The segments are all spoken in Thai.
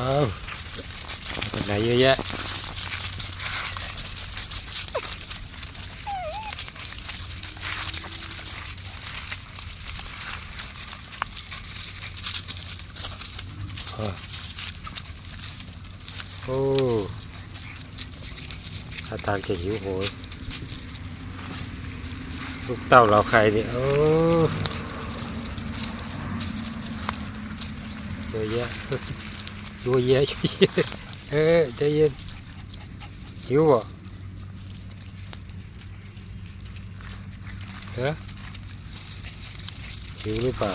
เอาคนไหนเยอะแยะโอ้โอ้ท่าทางจะหิวโหยลูกเต้าเราใครเนี่ยโอ้เยอะแยะ ยัวเยอะยัวเยอะเออใจเย็นหิวบ่เออหิวหรือเปล่า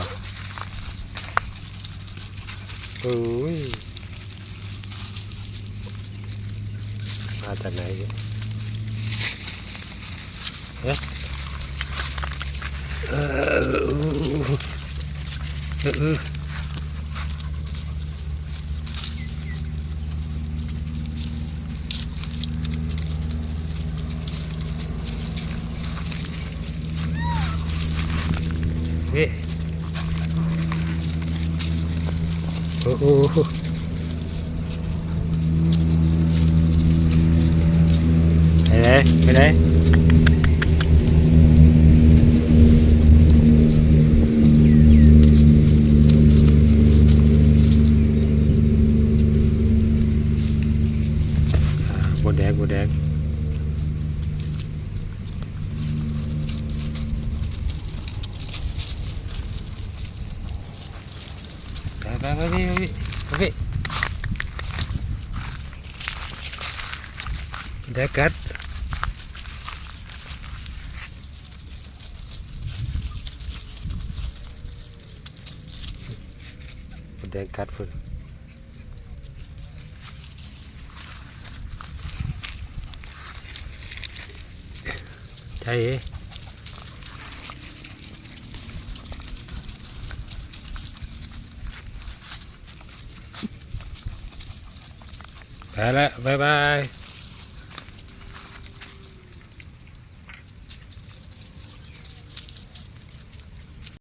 โอ้ยมาจากไหนเนี่ยเอ๊ะเออเออ thế. Ô ô ô đây đây. Đây Bodeg, bodeg. ไปไปพี่พี่ไปพี่เด็กกัดเด็กกัดพุ่นใช่ 来来，拜拜。